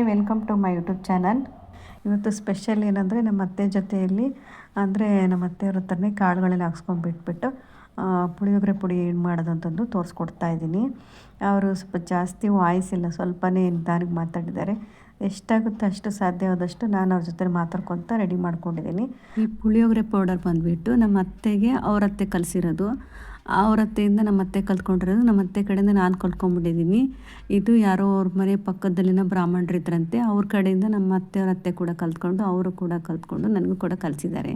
Hi, welcome to my YouTube channel. ಇವತ್ತು special ಏನಂದರೆ ನಮ್ಮ ಅತ್ತೆ ಜೊತೆಯಲ್ಲಿ, ಅಂದರೆ ನಮ್ಮ ಅತ್ತೆಯವ್ರ ಹತ್ರನೇ ಕಾಳುಗಳೆಲ್ಲ ಹಾಕ್ಸ್ಕೊಂಡ್ಬಿಟ್ಬಿಟ್ಟು ಪುಳಿಯೋಗರೆ ಪುಡಿ ಏನು ಮಾಡೋದಂತಂದು ತೋರಿಸ್ಕೊಡ್ತಾ ಇದ್ದೀನಿ. ಅವರು ಸ್ವಲ್ಪ ಜಾಸ್ತಿ ವಾಯ್ಸ್ ಇಲ್ಲ ಸ್ವಲ್ಪನೇ ನಿಧಾನಕ್ಕೆ ಮಾತಾಡಿದ್ದಾರೆ. ಎಷ್ಟಾಗುತ್ತೋ ಅಷ್ಟು ಸಾಧ್ಯವಾದಷ್ಟು ನಾನು ಅವ್ರ ಜೊತೆ ಮಾತಾಡ್ಕೊತ ರೆಡಿ ಮಾಡ್ಕೊಂಡಿದ್ದೀನಿ. ಈ ಪುಳಿಯೋಗರೆ ಪೌಡರ್ ಬಂದುಬಿಟ್ಟು ನಮ್ಮ ಅತ್ತೆಗೆ ಅವ್ರ ಅತ್ತೆ ಕಲಿಸಿರೋದು. ಅವ್ರ ಅತ್ತೆಯಿಂದ ನಮ್ಮ ಅತ್ತೆ ಕಲ್ತ್ಕೊಂಡಿರೋದು ನಮ್ಮ ಅತ್ತೆ ಕಡೆಯಿಂದ ನಾನು ಕಲ್ತ್ಕೊಂಡ್ಬಿಟ್ಟಿದ್ದೀನಿ ಇದು ಯಾರೋ ಅವ್ರ ಮನೆ ಪಕ್ಕದಲ್ಲಿನ ಬ್ರಾಹ್ಮಣರು ಇದ್ರಂತೆ ಅವ್ರ ಕಡೆಯಿಂದ ನಮ್ಮ ಅತ್ತೆಯವ್ರ ಅತ್ತೆ ಕೂಡ ಕಲ್ತ್ಕೊಂಡು ಅವರು ಕೂಡ ಕಲ್ತ್ಕೊಂಡು ನನಗೂ ಕೂಡ ಕಲಿಸಿದ್ದಾರೆ.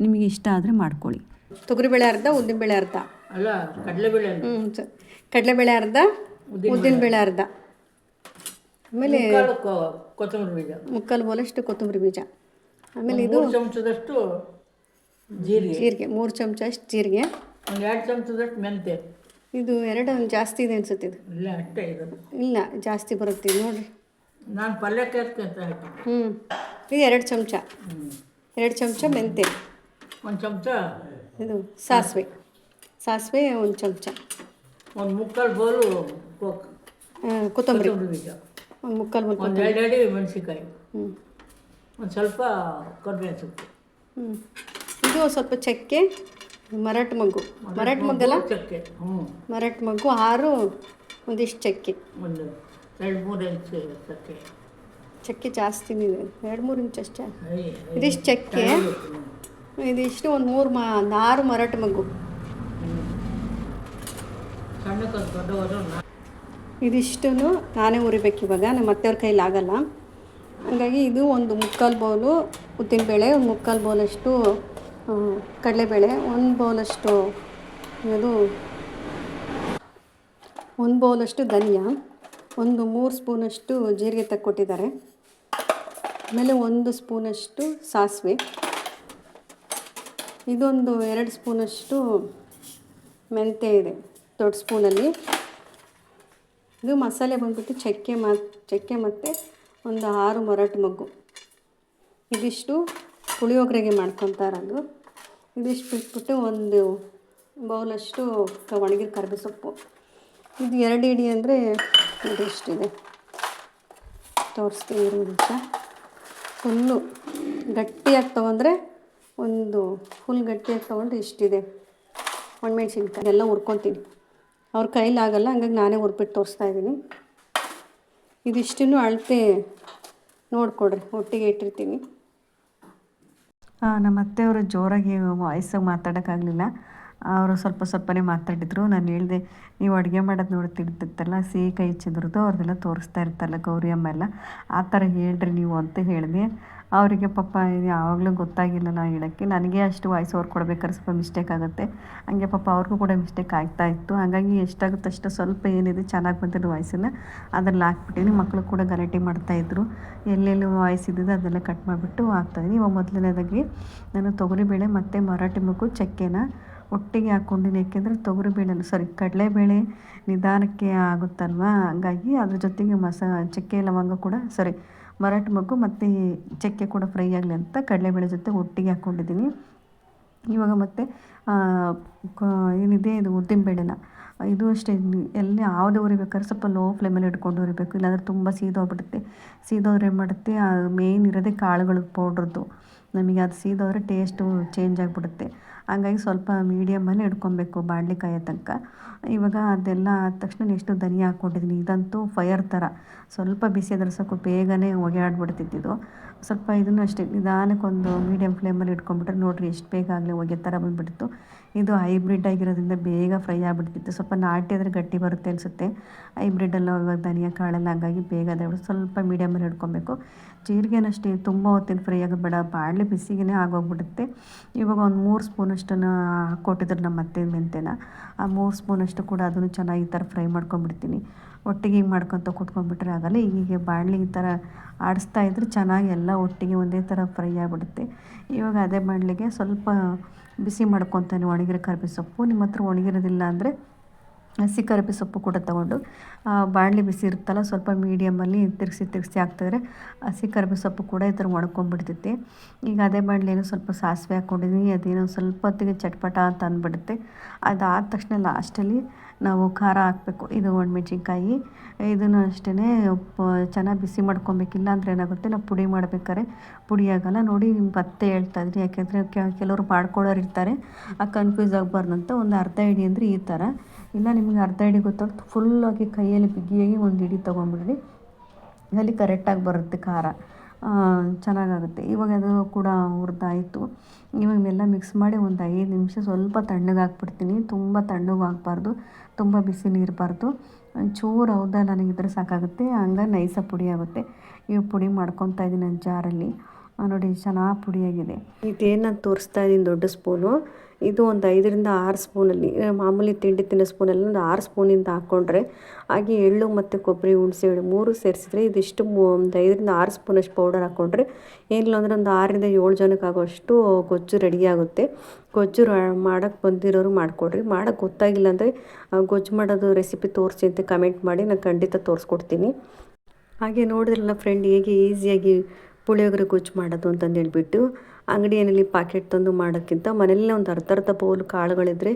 ನಿಮಗೆ ಇಷ್ಟ ಆದರೆ ಮಾಡ್ಕೊಳ್ಳಿ. ತೊಗರಿಬೇಳೆ ಅರ್ಧ ಉದ್ದಿನಬೇಳೆ ಅರ್ಧ? ಅಲ್ಲ ಕಡಲೆಬೇಳೆ. ಹ್ಞೂ ಸರ್. ಕಡಲೆಬೇಳೆ ಅರ್ಧ ಉದ್ದಿನ ಉದ್ದಿನಬೇಳೆ ಅರ್ಧ. ಆಮೇಲೆ ಮುಕ್ಕಾಲು ಕೊತ್ತಂಬರಿ ಬೀಜ. ಮುಕ್ಕಾಲು ಬೋಲಷ್ಟು ಕೊತ್ತಂಬರಿ ಬೀಜ. ಆಮೇಲೆ ಇದು ಮೂರು ಚಮಚದಷ್ಟು ಜೀರಿಗೆ. ಜೀರಿಗೆ ಮೂರು ಚಮಚ ಅಷ್ಟು ಜೀರಿಗೆ. ಒಂದು ಎರಡು ಚಮಚದಷ್ಟು ಮೆಂತೆ. ಇದು ಎರಡು ಒಂದ್ ಜಾಸ್ತಿ ಇದೆ ಅನ್ಸುತ್ತೆ ಇದು. ಇಲ್ಲ ಅಷ್ಟೇ ಇರೋದು ಇಲ್ಲ ಜಾಸ್ತಿ ಬರುತ್ತೆ ಇದು ನೋಡ್ರಿ. ನಾನು ಪಲ್ಯಕ್ಕೆ ಅಂತ ಹ್ಞೂ ಇದು ಎರಡು ಚಮಚ. ಎರಡು ಚಮಚ ಮೆಂತೆ. ಒಂದು ಚಮಚ? ಇದು ಸಾಸಿವೆ. ಸಾಸಿವೆ ಒಂದು ಚಮಚ. ಒಂದು ಮುಕ್ಕಾಲು ಬೋಲು ಕೊತ್ತಂಬರಿ. ಬೀಜ. ಒಂದು ಮುಕ್ಕಾಲು ಬೋಲು ಒಂದು ಎರಡು ಅಡಿ ಮೆಣಸಿನ್ಕಾಯಿ. ಹ್ಞೂ ಒಂದು ಸ್ವಲ್ಪ ಕರಿಬೇವು ಸೊಪ್ಪು ಹ್ಞೂ ಇದು ಸ್ವಲ್ಪ ಚಕ್ಕೆ. ಮರಾಠ ಮಗ್ಗು ಮರಟ್ ಮಗ್ಗಲ್ಲ ಚಕ್ಕೆ. ಹ್ಞೂ. ಮರಾಠ ಮಗ್ಗು ಆರು ಒಂದಿಷ್ಟು ಚಕ್ಕೆ. ಒಂದು ಎರಡು ಮೂರು ಇಂಚು ಚಕ್ಕೆ. ಚಕ್ಕೆ ಜಾಸ್ತಿನೇ ಇದೆ ಎರಡು ಮೂರು ಇಂಚ್ ಅಷ್ಟೇ. ಇದಿಷ್ಟು ಚಕ್ಕೆ. ಇದಿಷ್ಟು ಒಂದು ಮೂರು ಮಾ ಒಂದು ಆರು ಮರಾಠ ಮಗು. ಇದಿಷ್ಟು ನಾನೇ ಉರಿಬೇಕು ಇವಾಗ. ನಮ್ಮ ಅತ್ತೆಯವ್ರ ಕೈಲಿ ಆಗಲ್ಲ. ಹಾಗಾಗಿ ಇದು ಒಂದು ಮುಕ್ಕಾಲು ಬೌಲು ಉದ್ದಿನಬೇಳೆ ಒಂದು ಮುಕ್ಕಾಲು ಬೌಲಷ್ಟು ಕಡಲೆಬೇಳೆ, ಒಂದು ಬೌಲಷ್ಟು ಅದು ಒಂದು ಬೌಲಷ್ಟು ಧನಿಯಾ, ಒಂದು ಮೂರು ಸ್ಪೂನಷ್ಟು ಜೀರಿಗೆ ತಕ್ಕೊಟ್ಟಿದ್ದಾರೆ. ಆಮೇಲೆ ಒಂದು ಸ್ಪೂನಷ್ಟು ಸಾಸಿವೆ. ಇದೊಂದು ಎರಡು ಸ್ಪೂನಷ್ಟು ಮೆಂತೆ ಇದೆ ದೊಡ್ಡ ಸ್ಪೂನಲ್ಲಿ. ಇದು ಮಸಾಲೆ ಬಂದ್ಬಿಟ್ಟು ಚಕ್ಕೆ ಮ, ಚಕ್ಕೆ ಮತ್ತು ಒಂದು ಆರು ಮೊರಟು ಮಗ್ಗು. ಇದಿಷ್ಟು ಪುಳಿಯೋಗರೆಗೆ ಮಾಡ್ಕೊತಾ ಇರೋದು ಇದಿಷ್ಟು ಬಿಟ್ಬಿಟ್ಟು ಒಂದು ಬೌಲಷ್ಟು ಒಣಗಿದ ಕರಿಬೇವು ಸೊಪ್ಪು. ಇದು ಎರಡು ಇಡಿ ಅಂದರೆ ಇದಿಷ್ಟಿದೆ ತೋರಿಸ್ತೀನಿ ನಿಮಿಷ. ಫುಲ್ಲು ಗಟ್ಟಿಯಾಗಿ ತೊಗೊಂಡ್ರೆ ಒಂದು ಫುಲ್ ಗಟ್ಟಿಯಾಗಿ ತೊಗೊಂಡ್ರೆ ಇಷ್ಟಿದೆ. ಒಣಮೆಣ್ಸಿನ್ಕಾಯಿ ಎಲ್ಲ ಹುರ್ಕೊತೀನಿ. ಅವ್ರ ಕೈಲಾಗಲ್ಲ ಹಂಗಾಗಿ ನಾನೇ ಹುರ್ಬಿಟ್ಟು ತೋರಿಸ್ತಾ ಇದ್ದೀನಿ. ಇದಿಷ್ಟನ್ನು ಅಳತೆ ನೋಡಿಕೊಡ್ರಿ ಒಟ್ಟಿಗೆ ಇಟ್ಟಿರ್ತೀನಿ. ನಮ್ಮ ಅತ್ತೆಯವರು ಜೋರಾಗಿ ವಾಯ್ಸಾಗಿ ಮಾತಾಡೋಕ್ಕಾಗಲಿಲ್ಲ. ಅವರು ಸ್ವಲ್ಪ ಸ್ವಲ್ಪನೇ ಮಾತಾಡಿದರು. ನಾನು ಹೇಳಿದೆ, ನೀವು ಅಡುಗೆ ಮಾಡೋದು ನೋಡ್ತಿರ್ತಿತ್ತಲ್ಲ ಸಿಹಿ ಕೈ ಚಿದ್ರದ್ದು ಅವ್ರದ್ದೆಲ್ಲ ತೋರಿಸ್ತಾ ಇರ್ತಾರಲ್ಲ ಗೌರಿ ಅಮ್ಮ ಎಲ್ಲ. ಆ ಥರ ಹೇಳ್ರಿ ನೀವು ಅಂತ ಹೇಳಿದೆ. ಅವರಿಗೆ ಪಾಪ ಯಾವಾಗಲೂ ಗೊತ್ತಾಗಿಲ್ಲ ಹೇಳೋಕ್ಕೆ. ನನಗೆ ಅಷ್ಟು ವಾಯ್ಸ್ ಓವರ್ ಕೊಡ್ಬೇಕಾದ್ರೆ ಸ್ವಲ್ಪ ಮಿಸ್ಟೇಕ್ ಆಗುತ್ತೆ. ಹಂಗೆ ಪಾಪ ಅವ್ರಿಗೂ ಕೂಡ ಮಿಸ್ಟೇಕ್ ಆಗ್ತಾ ಇತ್ತು. ಹಾಗಾಗಿ ಎಷ್ಟಾಗುತ್ತೆ ಅಷ್ಟು ಸ್ವಲ್ಪ ಏನಿದೆ ಚೆನ್ನಾಗಿ ಬಂದಿದ್ದು ವಾಯ್ಸನ್ನು ಅದ್ರಲ್ಲಿ ಹಾಕ್ಬಿಟ್ಟಿನಿ. ಮಕ್ಕಳು ಕೂಡ ಗಲಾಟೆ ಮಾಡ್ತಾಯಿದ್ರು ಎಲ್ಲೆಲ್ಲಿ ವಾಯ್ಸ್ ಇದ್ದಿದ್ದು ಅದೆಲ್ಲ ಕಟ್ ಮಾಡಿಬಿಟ್ಟು ಹಾಕ್ತಾಯಿದ್ದೀನಿ ಇವಾಗ ಮೊದಲನೇದಾಗಿ ನಾನು ತೊಗರಿಬೇಳೆ ಮತ್ತು ಮರಾಠಿ ಮಗು ಚಕ್ಕೆನ ಒಟ್ಟಿಗೆ ಹಾಕ್ಕೊಂಡಿನಿ, ಯಾಕೆಂದರೆ ತೊಗರಿಬೇಳೆ ಸಾರಿ ಕಡಲೆಬೇಳೆ ನಿಧಾನಕ್ಕೆ ಆಗುತ್ತಲ್ವ? ಹಾಗಾಗಿ ಅದ್ರ ಜೊತೆಗೆ ಮಸಾ, ಚಕ್ಕೆ, ಲವಂಗ ಕೂಡ ಸಾರಿ. ಮರಾಠಿ ಮಗು ಮತ್ತು ಚಕ್ಕೆ ಕೂಡ ಫ್ರೈ ಆಗಲಿ ಅಂತ ಕಡಲೆಬೇಳೆ ಜೊತೆ ಒಟ್ಟಿಗೆ ಹಾಕ್ಕೊಂಡಿದ್ದೀನಿ ಇವಾಗ ಮತ್ತೆ ಏನಿದೆ ಇದು ಉದ್ದಿನಬೇಳೆನ ಇದು ಅಷ್ಟೇ ಎಲ್ಲಿ ಯಾವುದೇ ಉರಿಬೇಕಾದ್ರೆ ಸ್ವಲ್ಪ ಲೋ ಫ್ಲೇಮಲ್ಲಿ ಇಟ್ಕೊಂಡು ಉರಿಬೇಕು ಇಲ್ಲಾಂದ್ರೆ ತುಂಬ ಸೀದೋಗ್ಬಿಡುತ್ತೆ. ಸೀದೋದ್ರೆ ಏನು ಮಾಡುತ್ತೆ ಮೇಯ್ನ್ ಇರೋದೇ ಕಾಳುಗಳು ಪೌಡ್ರದ್ದು ನಮಗೆ ಅದು ಸೀದೋದ್ರೆ ಟೇಸ್ಟು ಚೇಂಜ್ ಆಗಿಬಿಡುತ್ತೆ. ಹಂಗಾಗಿ ಸ್ವಲ್ಪ ಮೀಡಿಯಮಲ್ಲಿ ಇಟ್ಕೊಬೇಕು ಬಾಣಲೆ ಕಾಯೋ ತನಕ. ಇವಾಗ ಅದೆಲ್ಲ ಆದ ತಕ್ಷಣ ಎಷ್ಟು ಧನಿಯಾ ಹಾಕ್ಕೊಂಡಿದ್ದೀನಿ ಇದಂತೂ ಫೈರ್ ಥರ ಸ್ವಲ್ಪ ಬಿಸಿ ಆದ್ರೆ ಬೇಗನೆ ಹೊಗೆ ಇದು ಸ್ವಲ್ಪ ಇದನ್ನು ಅಷ್ಟೇ ನಿಧಾನಕ್ಕೆ ಒಂದು ಮೀಡಿಯಮ್ ಫ್ಲೇಮಲ್ಲಿ ಇಟ್ಕೊಂಬಿಟ್ರೆ ನೋಡಿರಿ ಎಷ್ಟು ಬೇಗ ಆಗಲಿ ಹೊಗೆ ಥರ ಬಂದುಬಿಡ್ತು. ಇದು ಹೈಬ್ರಿಡ್ ಆಗಿರೋದ್ರಿಂದ ಬೇಗ ಫ್ರೈ ಆಗಿಬಿಡ್ತಿತ್ತು. ಸ್ವಲ್ಪ ನಾಟಿ ಆದರೆ ಗಟ್ಟಿ ಬರುತ್ತೆ ಅನಿಸುತ್ತೆ. ಹೈಬ್ರಿಡಲ್ಲ ಇವಾಗ ಧನಿಯಾ ಕಾಳೆಲ್ಲ ಹಾಗಾಗಿ ಬೇಗ ಅದಾಗ್ಬಿಟ್ಟು ಸ್ವಲ್ಪ ಮೀಡಿಯಮಲ್ಲಿ ಇಟ್ಕೊಬೇಕು ಜೀರಿಗೆನಷ್ಟೇ ತುಂಬ ಹೊತ್ತಿನ ಫ್ರೈ ಆಗಬೇಡ ಬಾಣಲೆ ಬಿಸಿಗೆ ಆಗೋಗ್ಬಿಡುತ್ತೆ. ಇವಾಗ ಒಂದು ಮೂರು ಸ್ಪೂನ್ ಅಷ್ಟನ್ನು ಹಾಕ್ಕೊಟ್ಟಿದ್ರು ನಮ್ಮ ಅತ್ತೆ ಮೆಂತೆನ. ಆ ಮೂರು ಸ್ಪೂನಷ್ಟು ಕೂಡ ಅದನ್ನು ಚೆನ್ನಾಗಿ ಈ ಥರ ಫ್ರೈ ಮಾಡ್ಕೊಂಡ್ಬಿಡ್ತೀನಿ. ಒಟ್ಟಿಗೆ ಹಿಂಗೆ ಮಾಡ್ಕೊತ ಕೂತ್ಕೊಂಡ್ಬಿಟ್ರೆ ಆಗಲ್ಲ, ಹೀಗೆ ಬಾಣಲೆ ಈ ಥರ ಆಡಿಸ್ತಾ ಇದ್ರೆ ಚೆನ್ನಾಗಿ ಎಲ್ಲ ಒಟ್ಟಿಗೆ ಒಂದೇ ಥರ ಫ್ರೈ ಆಗಿಬಿಡುತ್ತೆ. ಇವಾಗ ಅದೇ ಬಾಣಲೆಗೆ ಸ್ವಲ್ಪ ಬಿಸಿ ಮಾಡ್ಕೊತಾನೆ ಒಣಗಿರೋ ಕರ್ಬೇ ಸೊಪ್ಪು. ನಿಮ್ಮ ಹತ್ರ ಒಣಗಿರೋದಿಲ್ಲ ಅಂದರೆ ಹಸಿ ಕರಿಬೇ ಸೊಪ್ಪು ಕೂಡ ತಗೊಂಡು ಬಾಣಲಿ ಬಿಸಿ ಇರುತ್ತಲ್ಲ, ಸ್ವಲ್ಪ ಮೀಡಿಯಮಲ್ಲಿ ತಿರುಗಿಸಿ ತಿರುಗಿಸಿ ಹಾಕ್ತಿದ್ರೆ ಹಸಿ ಕರಿಬೇ ಸೊಪ್ಪು ಕೂಡ ಈ ಥರ ಒಣಕೊಂಡ್ಬಿಡ್ತೈತಿ ಈಗ ಅದೇ ಬಾಣಲಿಯನ್ನು ಸ್ವಲ್ಪ ಸಾಸಿವೆ ಹಾಕ್ಕೊಂಡಿದ್ದೀನಿ ಅದೇನೋ ಸ್ವಲ್ಪ ಹೊತ್ತಿಗೆ ಚಟ್ಪಟ ಅಂತ ಅಂದ್ಬಿಡುತ್ತೆ. ಅದಾದ ತಕ್ಷಣ ಲಾಸ್ಟಲ್ಲಿ ನಾವು ಖಾರ ಹಾಕಬೇಕು, ಇದು ಒಣಮೆಣ್ಸಿನ್ಕಾಯಿ. ಇದನ್ನು ಅಷ್ಟೇ ಚೆನ್ನಾಗಿ ಬಿಸಿ ಮಾಡ್ಕೊಬೇಕು ಇಲ್ಲಾಂದ್ರೆ ಏನಾಗುತ್ತೆ, ನಾವು ಪುಡಿ ಮಾಡ್ಬೇಕಾದ್ರೆ ಪುಡಿ ಆಗಲ್ಲ. ನೋಡಿ ನಿಮ್ಮ ಪತ್ತೆ ಹೇಳ್ತಾ ಇದ್ರಿ, ಯಾಕೆಂದರೆ ಕೆಲವರು ಮಾಡ್ಕೊಳ್ಳೋರು ಇರ್ತಾರೆ, ಆ ಕನ್ಫ್ಯೂಸ್ ಆಗಬಾರ್ದು ಅಂತ ಒಂದು ಅರ್ಧ ಹಿಡಿ ಅಂದರೆ ಈ ಥರ. ಇಲ್ಲ ನಿಮಗೆ ಅರ್ಧ ಹಿಡಿ ಗೊತ್ತಾಗುತ್ತೆ ಫುಲ್ಲಾಗಿ ಕೈಯಲ್ಲಿ ಬಿಗಿಯಾಗಿ ಒಂದು ಹಿಡಿ ತೊಗೊಂಬಿಡ್ರಿ ಅಲ್ಲಿ ಕರೆಕ್ಟಾಗಿ ಬರುತ್ತೆ ಖಾರ. ಚೆನ್ನಾಗಾಗುತ್ತೆ. ಇವಾಗ ಅದು ಕೂಡ ಹುರಿದಾಯಿತು. ಇವಾಗ ಎಲ್ಲ ಮಿಕ್ಸ್ ಮಾಡಿ ಒಂದು ಐದು ನಿಮಿಷ ಸ್ವಲ್ಪ ತಣ್ಣಗೆ ಹಾಕ್ಬಿಡ್ತೀನಿ. ತುಂಬ ತಣ್ಣಗೂ ಹಾಕ್ಬಾರ್ದು. ತುಂಬ ಬಿಸಿ ನೀರಬಾರ್ದು ಚೂರು ಹೌದಾ ನನಗಿದ್ರೆ ಸಾಕಾಗುತ್ತೆ. ಹಂಗೆ ನೈಸ ಪುಡಿ ಆಗುತ್ತೆ. ಇವಾಗ ಪುಡಿ ಮಾಡ್ಕೊತಾ ಇದ್ದೀನಿ ನಾನು ಜಾರಲ್ಲಿ. ನೋಡಿ ಚೆನ್ನಾಗಿ ಪುಡಿಯಾಗಿದೆ. ಇದೇನು ತೋರಿಸ್ತಾ ಇದ್ದೀನಿ ದೊಡ್ಡ ಸ್ಪೂನು. ಇದು ಒಂದು ಐದರಿಂದ ಆರು ಸ್ಪೂನಲ್ಲಿ ಮಾಮೂಲಿ ತಿಂಡಿ ತಿನ್ನೋ ಸ್ಪೂನಲ್ಲಿ ಒಂದು ಆರು ಸ್ಪೂನಿಂದ ಹಾಕ್ಕೊಂಡ್ರೆ ಹಾಗೆ ಎಳ್ಳು ಮತ್ತು ಕೊಬ್ಬರಿ ಹುಣಸೆ ಎಳ್ಳು ಮೂರು ಸೇರಿಸಿದ್ರೆ ಇದಿಷ್ಟು ಒಂದು ಐದರಿಂದ ಆರು ಸ್ಪೂನಷ್ಟು ಪೌಡರ್ ಹಾಕ್ಕೊಂಡ್ರೆ ಏನಿಲ್ಲ ಅಂದರೆ ಒಂದು ಆರರಿಂದ ಏಳು ಜನಕ್ಕೆ ಆಗೋಷ್ಟು ಗೊಜ್ಜು ರೆಡಿ ಆಗುತ್ತೆ. ಗೊಜ್ಜು ಮಾಡೋಕ್ಕೆ ಬಂದಿರೋರು ಮಾಡಿಕೊಡ್ರಿ. ಮಾಡೋಕ್ಕೆ ಗೊತ್ತಾಗಿಲ್ಲ ಅಂದರೆ ಗೊಜ್ಜು ಮಾಡೋದು ರೆಸಿಪಿ ತೋರಿಸಿ ಅಂತ ಕಮೆಂಟ್ ಮಾಡಿ ನಾನು ಖಂಡಿತ ತೋರಿಸ್ಕೊಡ್ತೀನಿ. ಹಾಗೆ ನೋಡಿದ್ರಲ್ಲ ಫ್ರೆಂಡ್ ಹೇಗೆ ಈಸಿಯಾಗಿ ಪುಳಿಯೋಗರೆ ಗೊಜ್ಜು ಮಾಡೋದು ಅಂತಂದು ಹೇಳ್ಬಿಟ್ಟು ಅಂಗಡಿಯಲ್ಲಿ ಪಾಕೆಟ್ ತಂದು ಮಾಡೋಕ್ಕಿಂತ ಮನೆಯಲ್ಲೇ ಒಂದು ಅರ್ಧ ಅರ್ಧ ಬೌಲ್ ಕಾಳುಗಳಿದ್ರೆ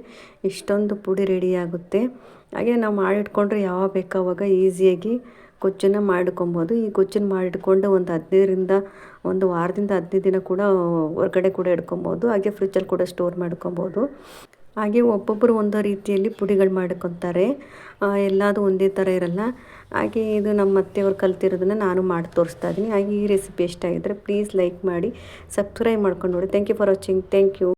ಇಷ್ಟೊಂದು ಪುಡಿ ರೆಡಿ ಆಗುತ್ತೆ. ಹಾಗೆ ನಾವು ಮಾಡಿಟ್ಕೊಂಡ್ರೆ ಯಾವಾಗ ಬೇಕಾವಾಗ ಈಸಿಯಾಗಿ ಗೊಜ್ಜನ್ನು ಮಾಡ್ಕೊಬೋದು ಈ ಗೊಜ್ಜನ್ನು ಮಾಡಿಟ್ಕೊಂಡು ಒಂದು ಹದಿನೈದರಿಂದ ಒಂದು ವಾರದಿಂದ ಹದಿನೈದು ದಿನ ಕೂಡ ಹೊರಗಡೆ ಕೂಡ ಇಟ್ಕೊಬೋದು. ಹಾಗೆ ಫ್ರಿಜ್ಜಲ್ಲಿ ಕೂಡ ಸ್ಟೋರ್ ಮಾಡ್ಕೊಬೋದು ಹಾಗೆ ಒಬ್ಬೊಬ್ಬರು ಒಂದೋ ರೀತಿಯಲ್ಲಿ ಪುಡಿಗಳು ಮಾಡ್ಕೊತಾರೆ ಎಲ್ಲದೂ ಒಂದೇ ಥರ ಇರಲ್ಲ. ಹಾಗೆ ಇದು ನಮ್ಮ ಅತ್ತೆಯವ್ರು ಕಲ್ತಿರೋದನ್ನು ನಾನು ಮಾಡಿ ತೋರಿಸ್ತಾ ಇದ್ದೀನಿ. ಹಾಗೆ ಈ ರೆಸಿಪಿ ಇಷ್ಟ ಆಗಿದ್ರೆ ಪ್ಲೀಸ್ ಲೈಕ್ ಮಾಡಿ ಸಬ್ಸ್ಕ್ರೈಬ್ ಮಾಡ್ಕೊಂಡು ನೋಡಿ. Thank you for watching thank you